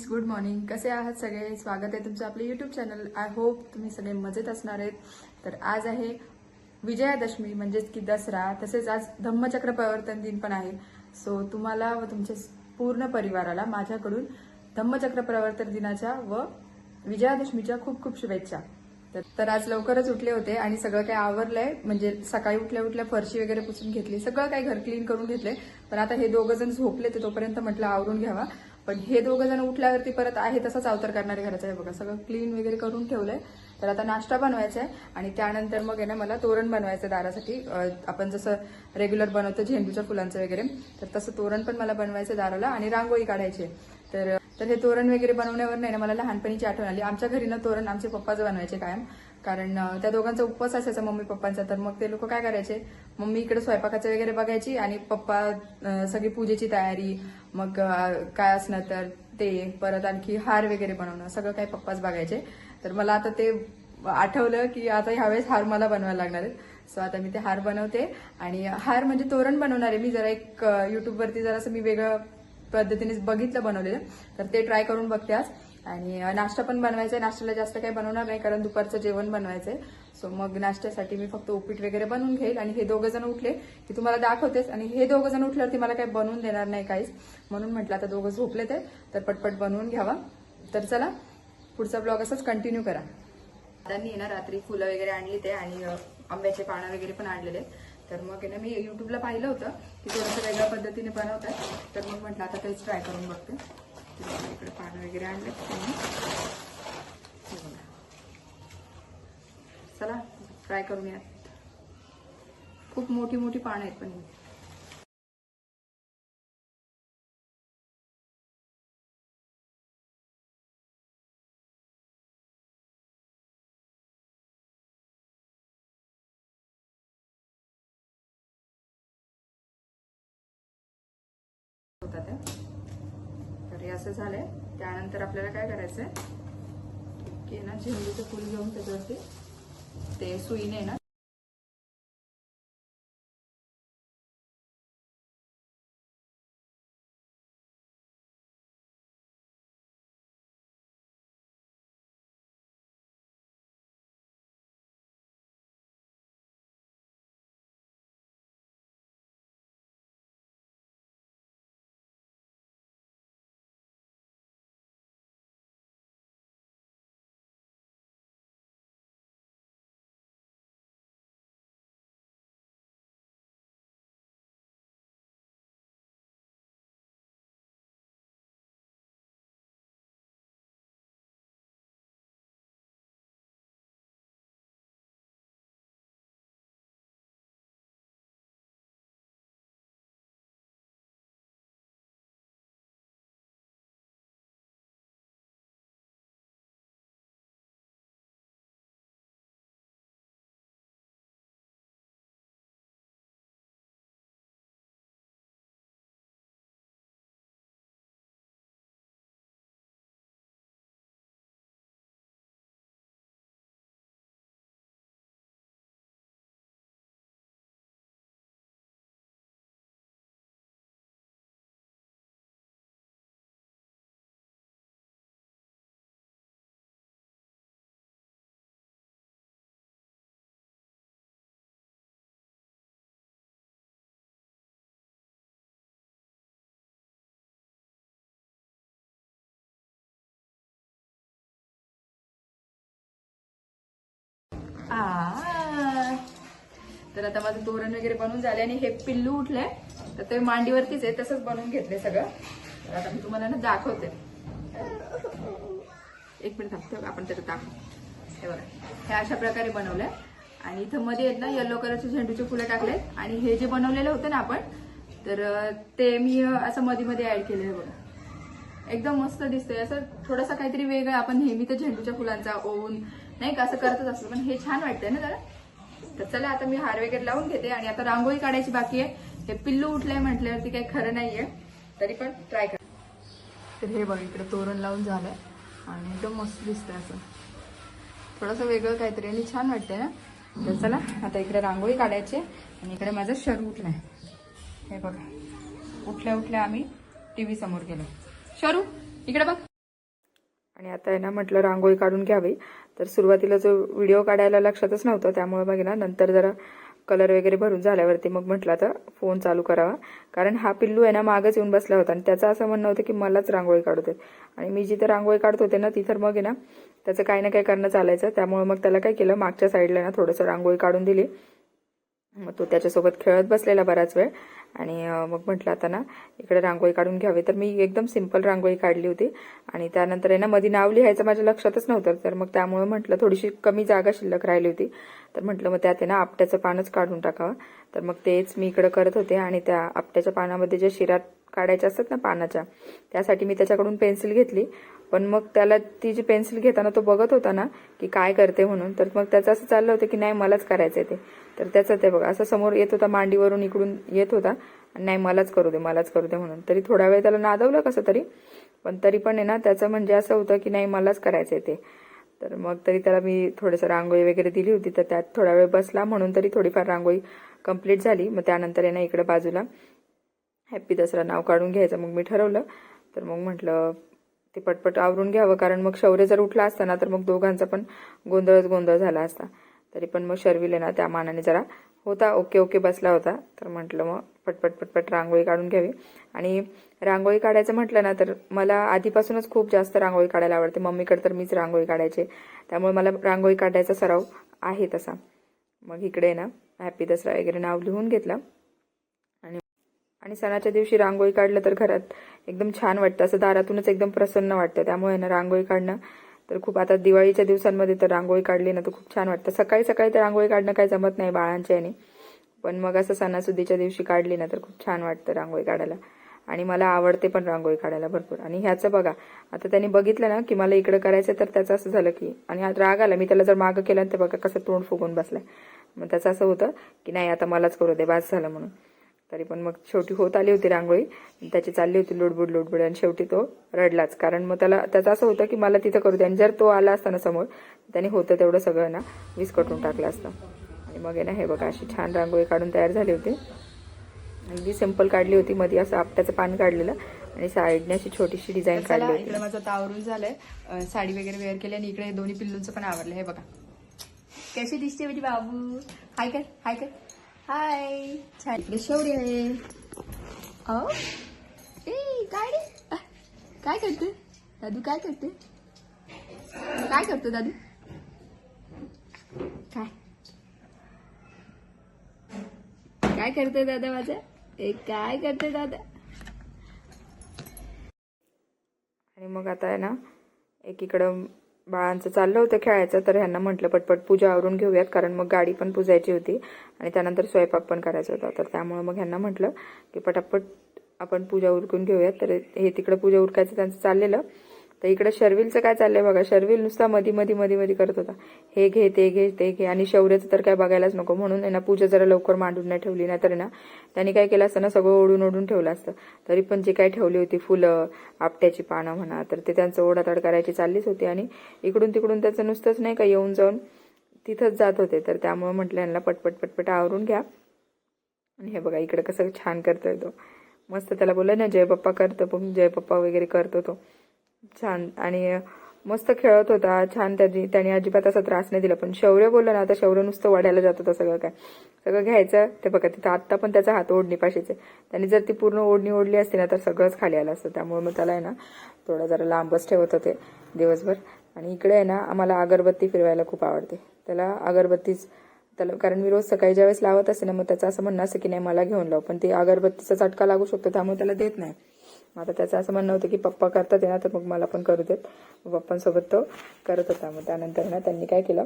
Friends good morning कसे आहात सगळे? स्वागत आहे तुमचं आपलं युट्यूब चॅनल आय होप तुम्ही सगळे मजेत असणार आहेत. तर आज आहे विजयादशमी म्हणजेच की दसरा. तसेच आज धम्मचक्र प्रवर्तन दिन पण आहे. सो तुम्हाला व तुमच्या पूर्ण परिवाराला माझ्याकडून धम्मचक्र प्रवर्तन दिनाच्या व विजयादशमीच्या खूप खूप शुभेच्छा. तर- तर आज लवकरच उठले होते आणि सगळं काही आवरलंय. म्हणजे सकाळी उठल्या उठल्या फरशी वगैरे पुसून घेतली. सगळं काही घर क्लीन करून घेतले पण आता हे दोघं जण झोपले ते तोपर्यंत म्हटलं आवरून घ्यावा. पण हे दोघं जण उठल्यावरती परत आहे तसाच अवतार करणारे घराचा आहे. बघा सगळं क्लीन वगैरे करून ठेवलंय. तर आता नाश्ता बनवायचा आहे आणि त्यानंतर मग आहे ना मला तोरण बनवायचं आहे दारासाठी आपण जसं रेग्युलर बनवतो झेंडूच्या फुलांचं वगैरे तर तसं तोरण पण मला बनवायचं दाराला आणि रांगोळी काढायची तर तर हे तोरण वगैरे बनवण्यावर नाही ना मला लहानपणीची आठवण आली. आमच्या घरी ना तोरण आमचे पप्पाच बनवायचे कायम. कारण त्या दोघांचा उपवास असायचा मम्मी पप्पांचा. तर मग ते लोक काय करायचे? मम्मी इकडे स्वयंपाकाचं वगैरे बघायची आणि पप्पा सगळी पूजेची तयारी मग काय असणार तर ते परत आणखी हार वगैरे बनवणं सगळं काही पप्पाच बघायचे. तर मला आता ते आठवलं की आता ह्यावेळेस हार मला बनवायला लागणार आहेत. सो आता मी ते हार बनवते. आणि हार म्हणजे तोरण बनवणार. आहे मी जरा एक युट्यूबवरती जरासं मी वेगळं पद्धतीने बघितलं बनवलेलं. तर ते ट्राय करून बघते आज. आणि नाश्ता पण बनवायचा आहे. नाश्त्याला जास्त काही बनवणार नाही कारण दुपारचं जेवण बनवायचंय. सो मग नाश्त्यासाठी मी फक्त उपीट वगैरे बनवून घेईल आणि हे दोघं जण उठले की तुम्हाला दाखवतेच आणि हे दोघं जण उठल्यावरती मला काही बनवून देणार नाही काहीच. म्हणून म्हटलं आता दोघं झोपले ते तर पटपट बनवून घ्यावा. तर चला पुढचा ब्लॉग असंच कंटिन्यू करा. दादांनी ना रात्री फुलं वगैरे आणली ते आणि आंब्याचे पानं वगैरे पण आणलेले. तर मग ना मी युट्यूबला पाहिलं होतं की थोडंसं वेगळ्या पद्धतीने बनवतात. तर मग म्हटलं आता तेच ट्राय करून बघते. तर इकडे पानं वगैरे आणले त्यांनी चला ट्राय करूयात खूप मोठी मोठी पानं आहेत पण ही. होतात त्या. हे असं झालंय. त्यानंतर आपल्याला काय करायचंय? की ना झेंडूचं फुल घेऊन त्याच्यावरती ते सुईने ना आ. तर आता माझं तोरण वगैरे बनवून झाले आणि हे पिल्लू उठलंय. तर ते मांडीवरतीच आहे तसंच बनवून घेतले सगळं. तर आता मी तुम्हाला ना दाखवते. एक मिनिट थांबतो आपण त्याचं दाखव हे बघा हे अशा प्रकारे बनवलंय. आणि इथं मध्ये आहेत ना येलो कलरचे झेंडूचे फुलं टाकलेत. आणि हे जे बनवलेलं होतं ना आपण तर ते मी असं मध्ये मध्ये ऍड केलेलं बघा. एकदम मस्त दिसतंय. असं थोडंसं काहीतरी वेगळं आपण नेहमी तर झेंडूच्या फुलांचा ओवून नाही का? असं करतच असतो. पण हे छान वाटतंय ना जरा? तर चला आता मी हार वगैरे लावून घेते आणि आता रांगोळी काढायची बाकी आहे. हे पिल्लू उठलंय म्हटल्यावरती काही खरं नाहीये. तरी पण ट्राय कर. तर हे बघ इकडे तोरण लावून झालंय. आणि एकदम मस्त दिसतंय असं. थोडंसं वेगळं काहीतरी आणि छान वाटतंय ना? तर चला आता इकडे रांगोळी काढायची आहे. आणि इकडे माझं शरू उठलंय. हे बघा. उठल्या उठल्या आम्ही टीव्ही समोर गेलो. शरू इकडे बघ. आणि आता आहे ना म्हटलं रांगोळी काढून घ्यावी. तर सुरुवातीला जो व्हिडिओ काढायला लक्षातच नव्हतं त्यामुळे बघ ना नंतर जरा कलर वगैरे भरून झाल्यावरती मग म्हटलं आता फोन चालू करावा. कारण हा पिल्लू आहे ना मागच येऊन बसला होता आणि त्याचं असं म्हणणं होतं की मलाच रांगोळी काढू आणि मी जिथं रांगोळी काढत होते ना तिथं मग आहे ना त्याचं काही ना काही करणं चालायचं. त्यामुळे मग त्याला काय केलं मागच्या साईडला ना थोडंसं रांगोळी काढून दिली. मग तो त्याच्यासोबत खेळत बसलेला बराच वेळ. आणि मग म्हटलं आता ना इकडे रांगोळी काढून घ्यावी. तर मी एकदम सिंपल रांगोळी काढली होती. आणि त्यानंतर आहे ना मध्ये नाव लिहायचं माझ्या लक्षातच नव्हतं. तर मग त्यामुळे म्हटलं थोडीशी कमी जागा शिल्लक राहिली होती. तर म्हटलं मग त्यात आहे ना आपट्याचं पानच काढून टाकावं. तर मग तेच मी इकडं करत होते. आणि त्या आपट्याच्या पानामध्ये ज्या शिरा काढायच्या असतात ना पानाच्या. त्यासाठी मी त्याच्याकडून पेन्सिल घेतली. पण मग त्याला ती जी पेन्सिल घेताना तो बघत होता ना की काय करते म्हणून तर मग त्याचं असं चाललं होतं की नाही मलाच करायचं ते. तर त्याचं ते बघा असं समोर येत होता मांडीवरून इकडून येत होता. आणि नाही मलाच करू दे मलाच करू दे म्हणून. तरी थोडा वेळ त्याला नादवलं कसं तरी पण तरी पण आहे ना त्याचं म्हणजे असं होतं की नाही मलाच करायचं ते. तर मग तरी त्याला मी थोडंसं रांगोळी वगैरे दिली होती तर त्यात थोडा वेळ बसला म्हणून तरी थोडीफार रांगोळी कंप्लीट झाली. मग त्यानंतर आहे ना इकडे बाजूला हॅप्पी दसरा नाव काढून घ्यायचं. मग मी ठरवलं. तर मग म्हटलं ते पटपट आवरून घ्यावं. कारण मग शौर्य जर उठला असता ना तर मग दोघांचा पण गोंधळच गोंधळ झाला असता. तरी पण मग शर्विले ना त्या मानाने जरा होता. ओके ओके बसला होता. तर म्हटलं मग पटपट पटपट रांगोळी काढून घ्यावी. आणि रांगोळी काढायचं म्हटलं ना तर मला आधीपासूनच खूप जास्त रांगोळी काढायला आवडते. मम्मीकडे तर मीच रांगोळी काढायचे. त्यामुळे मला रांगोळी काढायचा सराव आहे तसा. मग इकडे ना हॅपी दसरा वगैरे नाव लिहून घेतलं. आणि सणाच्या दिवशी रांगोळी काढलं तर घरात एकदम छान वाटतं. असं दारातूनच एकदम प्रसन्न वाटतं. त्यामुळे ना रांगोळी काढणं तर खूप आता दिवाळीच्या दिवसांमध्ये तर रांगोळी काढली ना तर खूप छान वाटतं. सकाळी सकाळी तर रांगोळी काढणं काही जमत नाही बाळांच्या याने. पण मग असं सणासुदीच्या दिवशी काढली ना तर खूप छान वाटतं रांगोळी काढायला. आणि मला आवडते पण रांगोळी काढायला भरपूर. आणि ह्याचं बघा आता त्यांनी बघितलं ना की मला इकडं करायचं तर त्याचं असं झालं की आणि आज राग आला. मी त्याला जर मागं केलं तर बघा कसं तोंड फुगून बसलाय. मग त्याचं असं होतं की नाही आता मलाच करू दे. बास झालं म्हणून. तरी पण मग शेवटी होत आली होती रांगोळी. त्याची चालली होती लोडबुड लोडबुड आणि शेवटी तो रडलाच. कारण मग त्याला त्याचं असं होतं की मला तिथं करू दे. आणि जर तो आला असता ना समोर त्याने होतं तेवढं सगळं ना विस्कटून टाकलं असतं. आणि मग आहे ना हे बघा अशी छान रांगोळी काढून तयार झाली होती. अगदी सिंपल काढली होती. मध्ये असं आपट्याचं पान काढलेलं. आणि साईडने अशी छोटीशी डिझाईन काढली होती. इकडे माझं तावरून झालंय. अं, साडी वगैरे वेअर केली आणि इकडे दोन्ही पिल्लूंचं पण आवडलं हे बघा. कशी दिसते माझी बाबू? हाय कर हाय कर. हाय छान. इकडे शौर्य आहे. अहो ए काय रे? काय करते? दादू काय करते? काय करतो दादू? काय? काय करते दादा माझं? ए काय करते दादा? आणि मग आता आहे ना एकीकडं बाळांचं चाललं होतं खेळायचं तर ह्यांना म्हटलं पटपट पूजा आवरून घेऊयात कारण मग गाडी पण पुजायची होती आणि त्यानंतर स्वयंपाक पण करायचा होता. तर त्यामुळे मग ह्यांना म्हटलं की पटापट आपण पूजा उरकून घेऊयात. तर हे तिकडं पूजा उरकायचं त्यांचं चाललेलं. तर इकडे शर्विलचं काय चाललंय बघा. शर्विल नुसता मधी मधी मधी मधी करत होता. हे घे ते घे ते घे. आणि शौर्याचं तर काय बघायलाच नको. म्हणून यांना ना पूजा जरा लवकर मांडून नाही ठेवली. नाही तर ना त्यांनी काय केलं असतं ना सगळं ओढून ओढून ठेवलं असतं. तरी पण जे काय ठेवली होती फुलं आपट्याची पानं म्हणा तर ते त्यांचं ओढाताड करायची चाललीच होती. आणि इकडून तिकडून त्याचं नुसतंच नाही का येऊन जाऊन तिथंच जात होते. तर त्यामुळे म्हटलं यांना पटपट पटपट आवरून घ्या. आणि हे बघा इकडे कसं छान करतोय तो. मस्त त्याला बोललं ना जय पप्पा करतो पण जय पप्पा वगैरे करतो तो. छान. आणि मस्त खेळत होता. छान त्याची त्याने अजिबात असा त्रास नाही दिला. पण शौर्य बोललं ना आता शौर्य नुसतं वाढायला जात होतं सगळं काय. सगळं घ्यायचं. ते बघा तिथं आत्ता पण त्याचा हात ओढणी पाशीचे. त्याने जर ती पूर्ण ओढणी ओढली असती ना तर सगळंच खाली आलं असतं. त्यामुळे मग त्याला आहे ना थोडं जरा लांबच ठेवत होते दिवसभर. आणि इकडे आहे ना आम्हाला अगरबत्ती फिरवायला खूप आवडते. त्याला अगरबत्तीच त्याला कारण मी रोज सकाळी ज्यावेळेस लावत असते ना मग त्याचं असं म्हणणं असं की नाही मला घेऊन लाव. पण ते अगरबत्तीचा चटका लागू शकतो त्यामुळे त्याला देत नाही. आता त्याचं असं म्हणणं होतं की पप्पा करतात आहे ना तर मग मला पण करू देत. मग पप्पांसोबत तो करत होता. मग त्यानंतर ना त्यांनी काय केलं?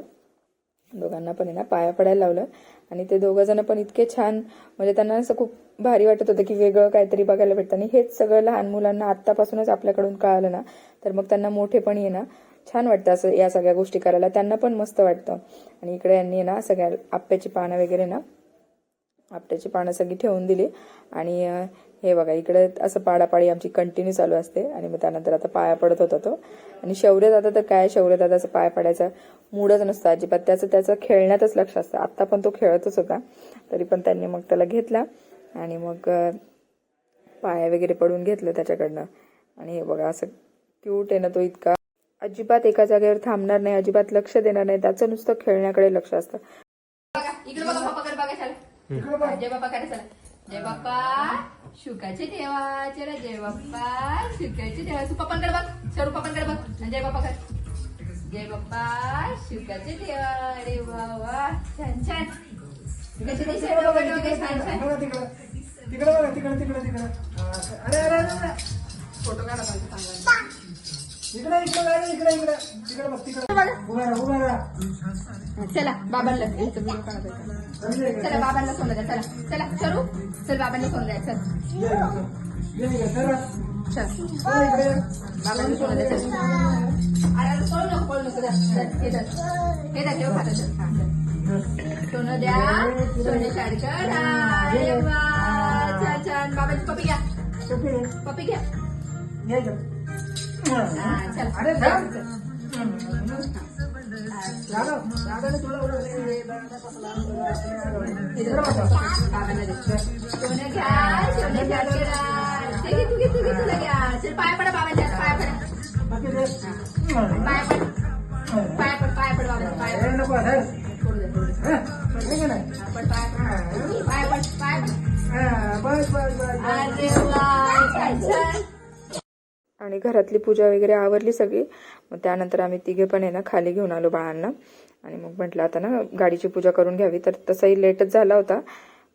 दोघांना पण आहे ना पाया पडायला लावलं. आणि ते दोघं जण पण इतके छान म्हणजे त्यांना असं खूप भारी वाटत होतं की वेगळं काहीतरी बघायला भेटतं. आणि हेच सगळं लहान मुलांना आत्तापासूनच आपल्याकडून कळालं ना तर मग त्यांना मोठेपणी आहे ना छान वाटतं असं या सगळ्या गोष्टी करायला. त्यांना पण मस्त वाटतं. आणि इकडे यांनी आहे ना सगळ्या आप्याची पानं वगैरे ना आपट्याची पानं सगळी ठेवून दिली. आणि हे बघा इकडे असं पाडापाडी आमची कंटिन्यू चालू असते. आणि मग त्यानंतर आता पाया पडत होता तो. आणि शौर्य दादा तर काय? शौर्य दादाचं पाया पडायचा मूडच नसतं अजिबात. त्याचं त्याचं खेळण्यातच लक्ष असतं. आत्ता पण तो खेळतच होता. तरी पण त्यांनी मग त्याला घेतला. आणि मग पाया वगैरे पडून घेतलं त्याच्याकडनं. आणि हे बघा असं क्यूट आहे ना तो इतका. अजिबात एका जागेवर थांबणार नाही अजिबात लक्ष देणार नाही. त्याचं नुसतं खेळण्याकडे लक्ष असतं बघा इकडे बघा पप्पा कर बघा. चला जय बाप्पा करा चला. जय बाप्पा शुकाचे देवा चला. जय बाप्पा शुकाचे देवा तू पप्पांकडे बघ सरू पप्पांकडे बघ. आणि जय बाप्पा कर जय बाप्पा शुकाचे देवा अरे वा वा. छान छान. बघा तिकडं. तिकडं बघा तिकडं तिकडं तिकडं. हा, अरे अरे अरे अरे. फोटो काढा चांगला. इकडं इकडं अरे इकडं इकडं तिकडं बघ तिकडं उभा राहा उभा राहा चला बाबांना इथं video? चला बाबांना सोनं द्या चला चला चल बाबांना सोनं द्या चल ये इकडं. ये इकडं, सरळ. चल सरळ इकडे. बाबांना द्या चल अरे अरे पळू नको पळू नको जा. चल, हे धर. हे धर, ठेव खातं, चल. हा, चल. सोनं द्या सोने सारखं अरे वा छान छान बाबाची पप्पी घ्या. पप्पी घ्या ये इकडं. हा, चल अरे थांब. दादा, दादाने तुला ओळखलं. हे धर, बाबांना दे. सोनं घ्या सोनं घ्या ते घे, तू घे, तू घे, तुला घ्या चल पाय पडा बाबांच्या पाय पडा बाकी दे. पाय पड पाय पड पाय पड बाबांच्या पाय अरे पड नको, धर. सोडू दे, सोडू दे. हा, हे का नाही? हा, पड पाय पड पाय पड पाय पड हा, बस बस बस बस. अरे वा छान छान आणि घरातली पूजा वगैरे आवरली सगळी. मग त्यानंतर आम्ही तिघे पण आहे ना खाली घेऊन आलो बाळांना. आणि मग म्हटलं आता ना गाडीची पूजा करून घ्यावी. तर तसंही लेटच झाला होता.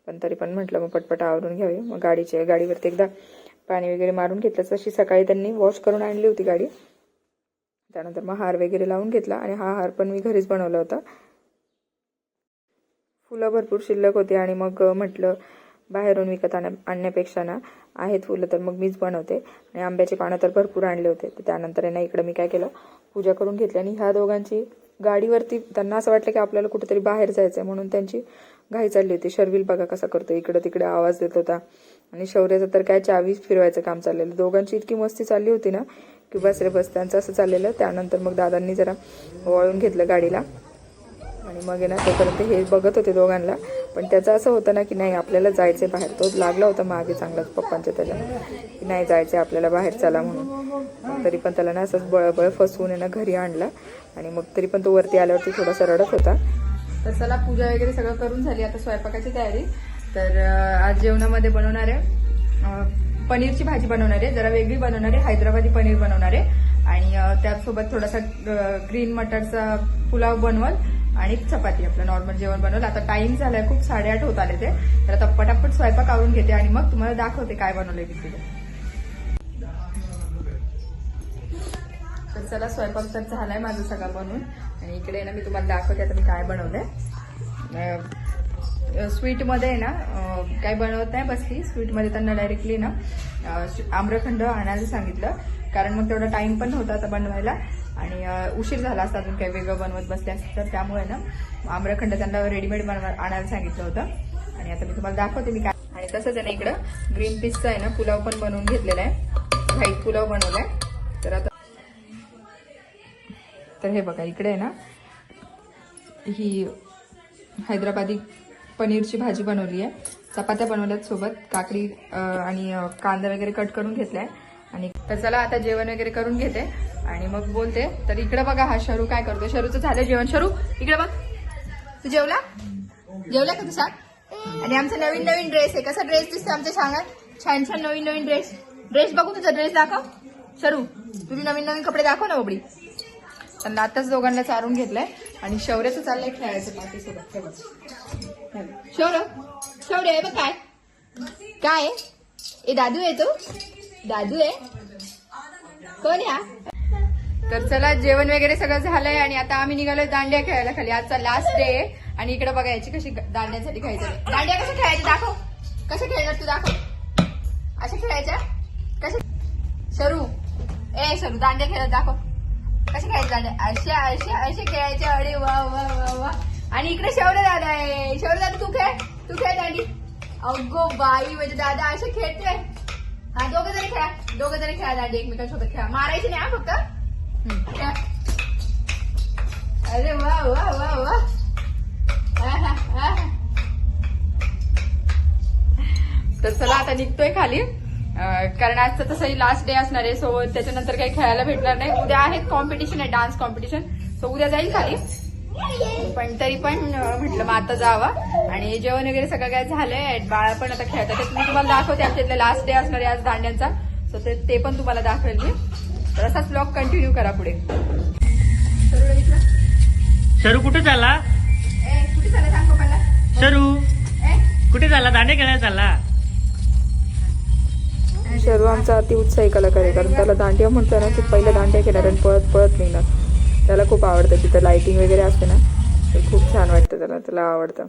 पण तरी पण म्हटलं मग पटपट आवरून घ्यावी. मग गाडीचे गाडीवरती एकदा पाणी वगैरे मारून घेतलं. तशी सकाळी त्यांनी वॉश करून आणली होती गाडी. त्यानंतर मग हार वगैरे लावून घेतला. आणि हा हार पण मी घरीच बनवला होता. फुलं भरपूर शिल्लक होती. आणि मग म्हटलं बाहेरून विकत आण आणण्यापेक्षा ना आहेत फुलं तर मग मीच बनवते. आणि आंब्याचे पानं तर भरपूर आणले होते. तर त्यानंतर ना इकडं मी काय केलं पूजा करून घेतली. आणि ह्या दोघांची गाडीवरती त्यांना असं वाटलं की आपल्याला कुठेतरी बाहेर जायचं आहे म्हणून त्यांची घाई चालली होती. शर्विल बघा कसा करतो इकडं तिकडे आवाज देत होता. आणि शौर्याचं तर काय चावीच फिरवायचं काम चाललेलं. दोघांची इतकी मस्ती चालली होती ना की बस रे बस त्यांचं असं चाललेलं. त्यानंतर मग दादांनी जरा वळून घेतलं गाडीला. आणि मग आहे ना तोपर्यंत हे बघत होते दोघांना. पण त्याचं असं होतं ना की नाही आपल्याला जायचंय बाहेर. तो लागला होता मागे चांगलाच पप्पांच्या त्याला की नाही जायचंय आपल्याला बाहेर चला म्हणून. तरी पण त्याला ना असंच बळबळ फसवून आहे ना घरी आणला. आणि मग तरी पण तो वरती आल्यावरती थोडासा रडत होता. तर चला पूजा वगैरे सगळं करून झाली आता स्वयंपाकाची तयारी. तर आज जेवणामध्ये बनवणार आहे. पनीरची भाजी बनवणार आहे. जरा वेगळी बनवणार आहे. हैदराबादी पनीर बनवणार आहे. आणि त्यासोबत त्याचसोबत थोडासा ग्रीन मटरचा पुलाव बनवल. आणि चपाती. आपलं नॉर्मल जेवण बनवलं. आता टाइम झालाय खूप साडेआठ होत आले ते. तर आता पटापट स्वयंपाक आवरून घेते आणि मग तुम्हाला दाखवते काय बनवलंय मी तिथे. तर चला स्वयंपाक तर झालाय माझं सगळं बनवून आणि इकडे ना मी तुम्हाला दाखवते आता मी काय बनवलंय. स्वीटमध्ये आहे ना काय बनवत नाही बसली. स्वीटमध्ये त्यांना डायरेक्टली ना आम्रखंड आणायला सांगितलं. कारण मग तेवढा टाइम पण नव्हता आता बनवायला. आणि उशीर झाला असता अजून काही वेगळं बनवत बसले असते तर त्यामुळे ना आम्रखंड त्यांना रेडीमेड बनवा आणायला सांगितलं होतं. आणि आता मी तुम्हाला दाखवते मी काय. आणि तसंच आहे ना इकडं ग्रीन पीसचा आहे ना पुलाव पण बनवून घेतलेला आहे. व्हाईट पुलाव बनवलाय. तर आता तर हे बघा इकडे आहे ना ही हैदराबादी पनीरची भाजी बनवली आहे. चपात्या बनवल्यात सोबत काकडी आणि कांदा वगैरे कट करून घेतला आहे आणि तर चला आता जेवण वगैरे करून घेते. आणि मग बोलते. तर इकडे बघा हा शरू काय करतो शरूचं झालं जेवण. शरू इकडे बघ. तू जेवला? जेवला का तू सांग आणि आमचा नवीन नवीन ड्रेस आहे. कसा ड्रेस दिसतो आमच्या सांगात छान छान नवीन नवीन ड्रेस ड्रेस बघू तुझा. ड्रेस दाखव. शरू तुझे नवीन नवीन कपडे दाखव ना उबडी त्यांना आताच दोघांना चारून घेतलंय. आणि शौर्याचं चाललंय खेळायचं पाठीसोबत शौर्य शौर्य आहे बघ काय. काय आहे? ए दादू आहे तो? दादू आहे. कोण या तर चला जेवण वगैरे सगळं झालंय आणि आता आम्ही निघालोय दांड्या खेळायला खाली. आजचा लास्ट डे आहे. आणि इकडे बघा याची कशी दांड्यासाठी खेळायचं दांड्या कशा खेळायच्या? दाखव. कशा खेळणार तू? दाखव. अशा खेळायच्या? कशा सरू. ए सरू दांड्या खेळत दाखव. कसे खेळायचे दांड्या? अशा अशा अशा खेळायचे अरे वा वा वा वा. आणि इकडे शौर्य दादा आहे. शौर्य दादा तू खेळ. तू खेळ दांडी. अगो बाई म्हणजे दादा असे खेळतोय. हा दोघं जरी खेळा दोघे जरी खेळा दादी एकमेकांसोबत खेळा. मारायचे नाही हा फक्त. खेळा. अरे वा वा वा वा. आहा, आहा. तर चला आता निघतोय खाली. अं, कारण आजचं तसंही लास्ट डे असणार आहे सो त्याच्यानंतर काही खेळायला भेटणार नाही. उद्या आहेत कॉम्पिटिशन आहे डान्स कॉम्पिटिशन सो उद्या जाईल खाली. पण तरी पण म्हटलं मग आता जावं. आणि जेवण वगैरे सगळं काय झालंय? बाळा पण आता खेळतात. ते मी तुम्हाला दाखवते आमच्या लास्ट डे असणार आहे आज दांड्यांचा सो ते ते पण तुम्हाला दाखवेल मी. तर असाच ब्लॉग कंटिन्यू करा पुढे. शरू कुठे चालला? कुठे झालं सांग पप्पाला? शरू कुठे चालला? दांडे खेळायला चालला? शर्व आमचा अति उत्साही कलाकार आहे कारण त्याला दांडिया म्हणतो ना की पहिलं दांडिया घेणार आणि पळत पळत निघणार त्याला खूप आवडतं. तिथं लाईटिंग वगैरे असते ना तर खूप छान वाटतं त्याला. त्याला आवडतं.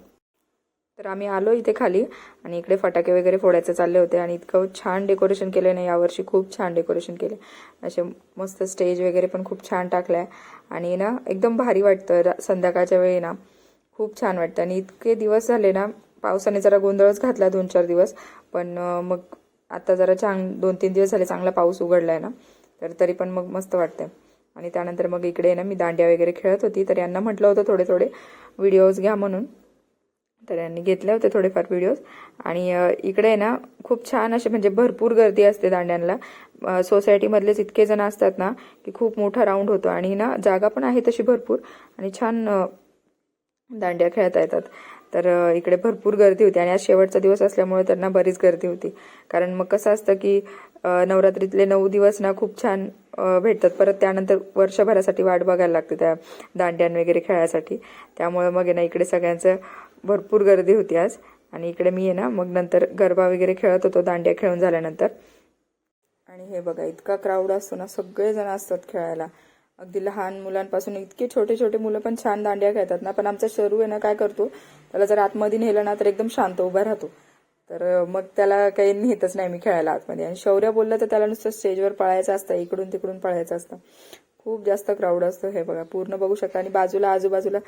तर आम्ही आलो इथे खाली आणि इकडे फटाके वगैरे फोडायचे चालले होते आणि इतकं छान डेकोरेशन केलं ना यावर्षी खूप छान डेकोरेशन केले असे मस्त स्टेज वगैरे पण खूप छान टाकलाय. आणि ना एकदम भारी वाटतं संध्याकाळच्या वेळी ना. खूप छान वाटतं. आणि इतके दिवस झाले ना पावसाने जरा गोंधळच घातला दोन चार दिवस. पण मग आता जरा छान दोन तीन दिवस झाले चांगला पाऊस उघडलाय ना. तर तरी पण मग मस्त वाटतंय. आणि त्यानंतर मग इकडे ना मी दांड्या वगैरे खेळत होती तर यांना म्हटलं होतं थोडे थोडे व्हिडिओज घ्या म्हणून. तर यांनी घेतले होते थोडेफार व्हिडिओज आणि इकडे ना खूप छान असे म्हणजे भरपूर गर्दी असते दांड्यांना. सोसायटीमधलेच इतके जण असतात ना की खूप मोठा राऊंड होतो. आणि ना जागा पण आहे तशी भरपूर. आणि छान दांड्या खेळता येतात. तर इकडे भरपूर गर्दी होती. आणि आज शेवटचा दिवस असल्यामुळे त्यांना बरीच गर्दी होती. कारण मग कसं असतं की नवरात्रीतले नऊ दिवस ना खूप छान भेटतात. परत त्यानंतर वर्षभरासाठी वाट बघायला लागते त्या दांड्यान वगैरे खेळायसाठी. त्यामुळे मग आहे ना इकडे सगळ्यांचं भरपूर गर्दी होती आज. आणि इकडे मी आहे ना मग नंतर गरबा वगैरे खेळत होतो दांड्या खेळून झाल्यानंतर. आणि हे बघा इतका क्राऊड असतो ना सगळेजण असतात खेळायला. अगदी लहान मुलांपासून इतके छोटे छोटे मुलं पण छान दांड्या खेळतात ना. पण आमचा शरू आहे ना काय करतो? त्याला जर आतमध्ये नेलं ना तर एकदम शांत उभा राहतो. तर मग त्याला काही नेतच नाही मी खेळायला आतमध्ये. आणि शौर्य बोललं तर त्याला नुसतं स्टेजवर पळायचं असतं इकडून तिकडून पळायचं असतं. खूप जास्त क्राऊड असतो हे बघा. पूर्ण बघू शकता. आणि बाजूला आजूबाजूला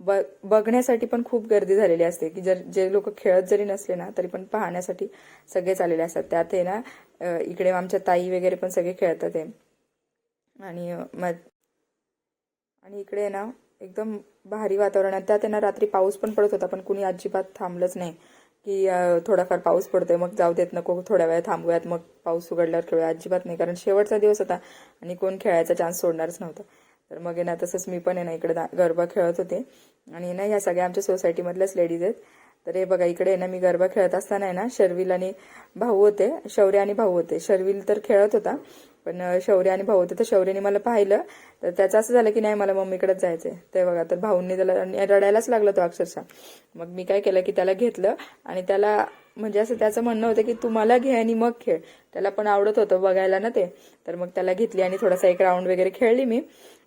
ब बघण्यासाठी पण खूप गर्दी झालेली असते. की जर जे लोक खेळत जरी नसले ना तरी पण पाहण्यासाठी सगळेच आलेले असतात. त्यात आहे ना इकडे आमच्या ताई वगैरे पण सगळे खेळतात हे. आणि आणि इकडे आहे ना एकदम भारी वातावरण. आहे त्यात आहे ना रात्री पाऊस पण पडत होता पण कुणी अजिबात थांबलंच नाही. की थोडाफार पाऊस पडतोय मग जाऊ देत नको थोड्या वेळ थांबूयात मग पाऊस उघडल्यावर खेळूया. अजिबात नाही कारण शेवटचा दिवस होता आणि कोण खेळायचा चान्स सोडणारच नव्हता. तर मग आहे ना तसंच मी पण आहे ना इकडे गरबा खेळत होते. आणि ना ह्या सगळ्या आमच्या सोसायटीमधल्याच लेडीज आहेत. तर हे बघा इकडे आहे ना मी गरबा खेळत असताना आहे ना शर्विल आणि भाऊ होते शौर्य आणि भाऊ होते. शर्विल तर खेळत होता पण शौर्य आणि भाऊ होते. तर शौर्याने मला पाहिलं तर त्याचं असं झालं की नाही मला मम्मीकडेच जायचंय. ते बघा तर भाऊंनी त्याला रडायलाच लागला तो अक्षरशः. मग मी काय केलं की त्याला घेतलं आणि त्याला म्हणजे असं त्याचं म्हणणं होतं की तू मला घे आणि मग खेळ. त्याला पण आवडत होतं बघायला ना ते. तर मग त्याला घेतली आणि थोडासा एक राऊंड वगैरे खेळली मी.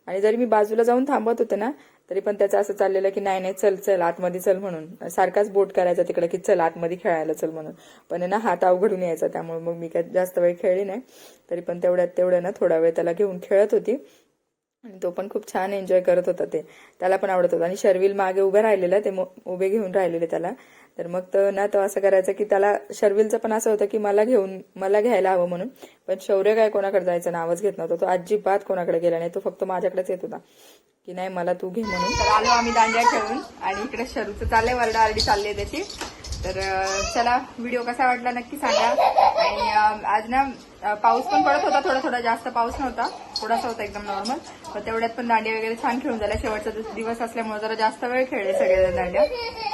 आणि जरी मी बाजूला जाऊन थांबत होते ना तरी पण त्याचं असं चाललेलं की नाही नाही चल चल आतमध्ये चल म्हणून. सारखाच बोट करायचा तिकडे की चल आतमध्ये खेळायला चल म्हणून. पण ना हात अवघडून यायचा त्यामुळे मग मी काय जास्त वेळ खेळली नाही. तरी पण तेवढ्यात तेवढं ना थोडा वेळ त्याला घेऊन खेळत होती. आणि तो पण खूप छान एन्जॉय करत होता ते. त्याला पण आवडत होतं. आणि शर्विल मागे उभे राहिलेला ते उभे घेऊन राहिलेले त्याला. तर मग तो ना तो असं करायचं की त्याला शर्विलचं पण असं होतं की मला घेऊन मला घ्यायला हवं म्हणून. पण शौर्य काय कोणाकडे जायचं? नावच घेत नव्हता. तो अजिबात कोणाकडे गेला नाही. तो फक्त माझ्याकडेच येत होता. की नाही मला तू घे म्हणून. तर आलो आम्ही दांड्या खेळून. आणि इकडे शरूचं चाललंय वरडा आरडी चालली आहे त्याची. तर चला व्हिडिओ कसा वाटला नक्की सांगा. आणि आज ना पाऊस पण पडत होता थोडा थोडा जास्त पाऊस नव्हता. थोडासा होता एकदम नॉर्मल पण तेवढ्यात पण दांड्या वगैरे छान खेळून झाल्या शेवटचा दिवस- दिवस असल्यामुळे जरा जास्त वेळ खेळले सगळे दांड्या.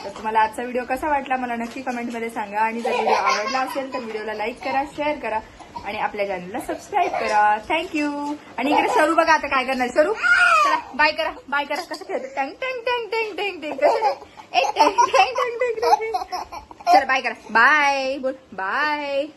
तर तुम्हाला आजचा व्हिडिओ कसा वाटला मला नक्की कमेंटमध्ये सांगा. आणि जर व्हिडिओ आवडला असेल तर व्हिडिओला लाईक करा शेअर करा. आणि आपल्या चॅनलला सबस्क्राईब करा. थँक्यू आणि इकडे शरू बघा आता काय करणार. शरू चला बाय करा बाय करा. कसं खेळतो? टँग टँग टँग टँग टँग टँग कसं ए टँग टँग टँग टँग टँग चला बाय करा बाय बोल बाय